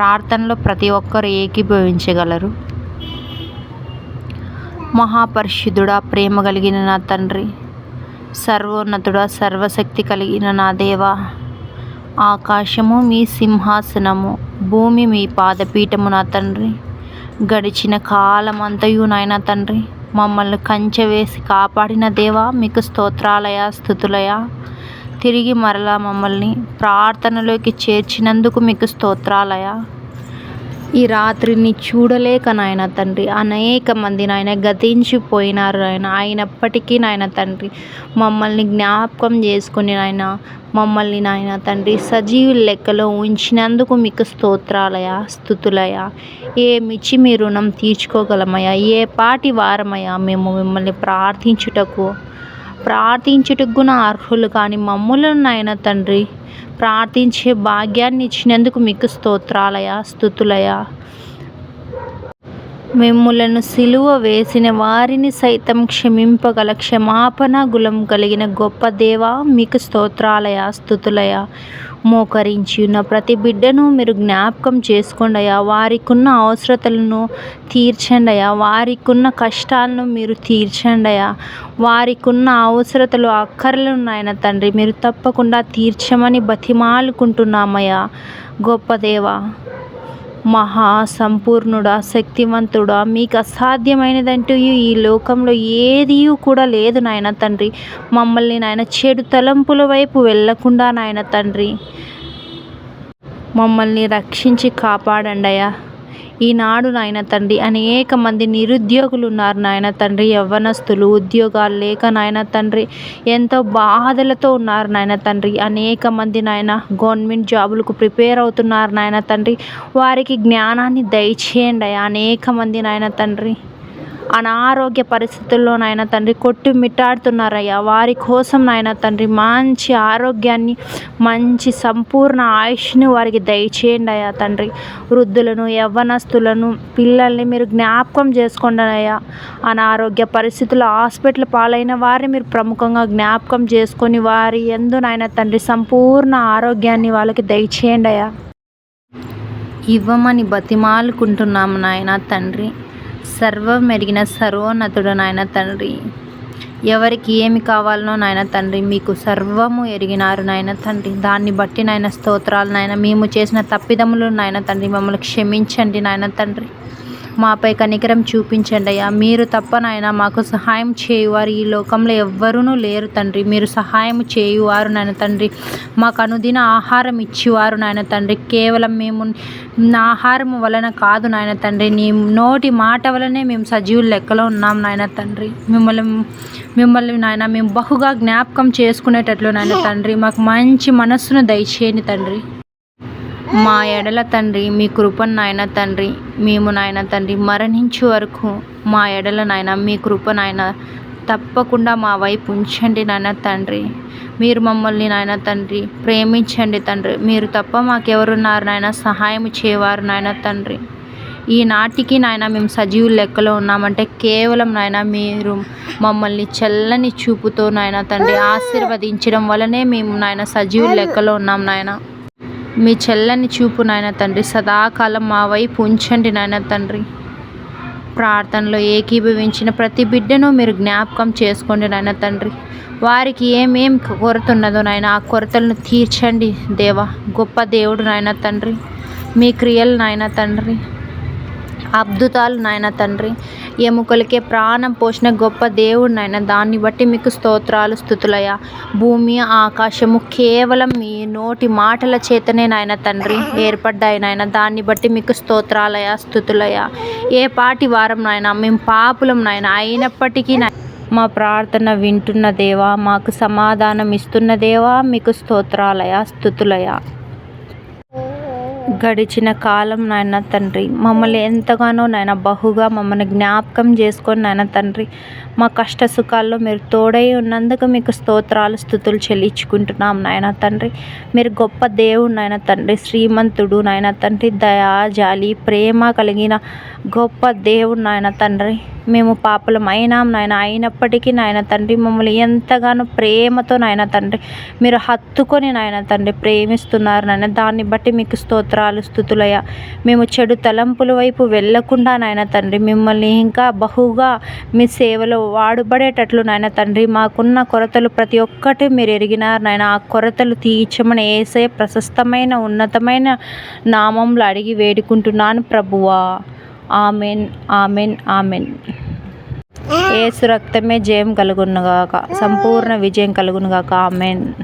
ప్రార్థనలో ప్రతి ఒక్కరు ఏకీభవించగలరు. మహాపరిశుద్ధుడా ప్రేమ కలిగిన నా తండ్రి సర్వోన్నతుడా సర్వశక్తి కలిగిన నా దేవా ఆకాశము మీ సింహాసనము భూమి మీ పాదపీఠము నా తండ్రి గడిచిన కాలమంతయు నాయన తండ్రి మమ్మల్ని కంచె వేసి కాపాడిన దేవా మీకు స్తోత్రాలయ స్థుతులయ తిరిగి మరలా మమ్మల్ని ప్రార్థనలోకి చేర్చినందుకు మీకు స్తోత్రాలయ. ఈ రాత్రిని చూడలేక నాయన తండ్రి అనేక మంది నాయన గతించిపోయినారు నాయన. అయినప్పటికీ నాయన తండ్రి మమ్మల్ని జ్ఞాపకం చేసుకుని నాయన మమ్మల్ని నాయన తండ్రి సజీవు లెక్కలో ఉంచినందుకు మీకు స్తోత్రాలయ స్థుతులయ. ఏమిచ్చి మీ రుణం తీర్చుకోగలమయ్యా? ఏ పాటి వారమయ్యా మేము మిమ్మల్ని ప్రార్థించుటకు? ప్రార్థించుటకు అర్హులు కానీ మమ్ములను నాయన తండ్రి ప్రార్థించే భాగ్యాన్ని ఇచ్చినందుకు మీకు స్తోత్రాలయ స్థుతులయ. మిమ్ములను సిలువ వేసిన వారిని సైతం క్షమింపగల క్షమాపణ గులం కలిగిన గొప్ప దేవా మీకు స్తోత్రాలయ స్థుతులయ. మోకరించి ఉన్న ప్రతి బిడ్డను మీరు జ్ఞాపకం చేసుకోండియా వారికున్న అవసరతలను తీర్చండియా వారికున్న కష్టాలను మీరు తీర్చండియా వారికున్న అవసరతలు అక్కర్లు ఉన్నాయన తండ్రి మీరు తప్పకుండా తీర్చమని బతిమాలుకుంటున్నామయ్యా. గొప్ప దేవా మహా సంపూర్ణుడా శక్తివంతుడా మీకు అసాధ్యమైనదంటూ ఈ లోకంలో ఏది కూడా లేదు నాయన తండ్రి. మమ్మల్ని నాయన చెడు తలంపుల వైపు వెళ్ళకుండా నాయన తండ్రి. మమ్మల్ని రక్షించి కాపాడండి అయ్యా ఈనాడు నాయన తండ్రి అనేక మంది నిరుద్యోగులు ఉన్నారు నాయన తండ్రి యవ్వనస్తులు ఉద్యోగాలు లేక నాయన తండ్రి ఎంతో బాధలతో ఉన్నారు నాయన తండ్రి. అనేక మంది నాయన గవర్నమెంట్ జాబులకు ప్రిపేర్ అవుతున్నారు నాయన తండ్రి. వారికి జ్ఞానాన్ని దయచేయండి. అనేక మంది నాయన తండ్రి అనారోగ్య పరిస్థితుల్లో నాయన తండ్రి కొట్టి మిట్టాడుతున్నారయ్యా. వారి కోసం నాయన తండ్రి మంచి ఆరోగ్యాన్ని మంచి సంపూర్ణ ఆయుష్ని వారికి దయచేయండి అయ్యా తండ్రి. వృద్ధులను యవ్వనస్తులను పిల్లల్ని మీరు జ్ఞాపకం చేసుకోండి అయ్యా. అనారోగ్య పరిస్థితుల్లో హాస్పిటల్ పాలైన వారిని మీరు ప్రముఖంగా జ్ఞాపకం చేసుకొని వారి ఎందు నాయన తండ్రి సంపూర్ణ ఆరోగ్యాన్ని వాళ్ళకి దయచేయండి అయ్యా. ఇవ్వమని బతిమాలుకుంటున్నాము నాయన తండ్రి. సర్వం ఎరిగిన సర్వోన్నతుడు నాయన తండ్రి. ఎవరికి ఏమి కావాలనో నాయన తండ్రి మీకు సర్వము ఎరిగినారు నాయన తండ్రి. దాన్ని బట్టి నాయన స్తోత్రాలు నాయన. మేము చేసిన తప్పిదములు నాయన తండ్రి. మమ్మల్ని క్షమించండి నాయన తండ్రి. మాపై కనికరం చూపించండి అయ్యా. మీరు తప్ప నాయన మాకు సహాయం చేయువారు ఈ లోకంలో ఎవ్వరూ లేరు తండ్రి. మీరు సహాయం చేయువారు నాయన తండ్రి. మాకు అనుదిన ఆహారం ఇచ్చేవారు నాయన తండ్రి. కేవలం మేము ఆహారం వలన కాదు నాయన తండ్రి. నీ నోటి మాట వలనే మేము సజీవుల లెక్కలో ఉన్నాం నాయన తండ్రి. మిమ్మల్ని మిమ్మల్ని నాయన మేము బహుగా జ్ఞాపకం చేసుకునేటట్లు నాయన తండ్రి. మాకు మంచి మనస్సును దయచేయని తండ్రి. మా ఎడల తండ్రి మీ కృపను నాయన తండ్రి మేము నాయన తండ్రి మరణించే వరకు మా ఎడల నాయన మీ కృప నాయన తప్పకుండా మా వైపు ఉంచండి నాయన తండ్రి. మీరు మమ్మల్ని నాయన తండ్రి ప్రేమించండి తండ్రి. మీరు తప్ప మాకెవరున్నారు నాయన? సహాయం చేయవారు నాయన తండ్రి. ఈనాటికి నాయన మేము సజీవుల లెక్కలో ఉన్నామంటే కేవలం నాయన మీరు మమ్మల్ని చల్లని చూపుతో నాయన తండ్రి ఆశీర్వదించడం వలనే మేము నాయన సజీవుల లెక్కలో ఉన్నాం నాయన. మీ చెల్లని చూపు నాయన తండ్రి. సదాకాలం మా వైపు ఉంచండి నాయన తండ్రి. ప్రార్థనలో ఏకీభవించిన ప్రతి బిడ్డను మీరు జ్ఞాపకం చేసుకోండి నాయన తండ్రి. వారికి ఏమేం కొరత ఉన్నదో నాయన ఆ కొరతలను తీర్చండి దేవా. గొప్ప దేవుడు నాయన తండ్రి. మీ క్రియలు నాయన తండ్రి. అద్భుతాలు నాయన తండ్రి. ఎముకలకే ప్రాణం పోసిన గొప్ప దేవుడు నాయన దాన్ని బట్టి మీకు స్తోత్రాలు స్థుతులయ భూమి ఆకాశము కేవలం మీ నోటి మాటల చేతనే నాయన తండ్రి ఏర్పడ్డాయి నాయన దాన్ని బట్టి మీకు స్తోత్రాలయ స్థుతులయ ఏ పాటి వారం నాయన మేము పాపులం నాయన అయినప్పటికీ మా ప్రార్థన వింటున్న దేవా మాకు సమాధానం ఇస్తున్న దేవా మీకు స్తోత్రాలయ స్థుతులయ గడిచిన కాలం నాయన తండ్రి. మమ్మల్ని ఎంతగానో నాయన బహుగా మమ్మల్ని జ్ఞాపకం చేసుకొని నాయన తండ్రి మా కష్ట సుఖాల్లో మీరు తోడై ఉన్నందుకు మీకు స్తోత్రాలు స్థుతులు చెల్లించుకుంటున్నాం నాయన తండ్రి. మీరు గొప్ప దేవుడు నాయన తండ్రి శ్రీమంతుడు నాయన తండ్రి. దయా జాలి ప్రేమ కలిగిన గొప్ప దేవుడు నాయన తండ్రి. మేము పాపలం అయినాం నాయన అయినప్పటికీ నాయన తండ్రి మమ్మల్ని ఎంతగానో ప్రేమతో నాయన తండ్రి మీరు హత్తుకొని నాయన తండ్రి ప్రేమిస్తున్నారు నాయన. దాన్ని బట్టి మీకు స్తోత్రాలు స్థుతులయ మేము చెడు తలంపుల వైపు వెళ్ళకుండా నాయన తండ్రి మిమ్మల్ని ఇంకా బహుగా మీ సేవలో వాడుబడేటట్లు నాయన తండ్రి మాకున్న కొరతలు ప్రతి ఒక్కటి మీరు ఎరిగినారు నాయన. ఆ కొరతలు తీర్చమని ఏసే ప్రశస్తమైన ఉన్నతమైన నామంలో అడిగి వేడుకుంటున్నాను ప్రభువా. Amen amen amen. ఏసు రక్తమే జయం కలుగునుగాక సంపూర్ణ విజయం కలుగునుగాక ఆమెన్.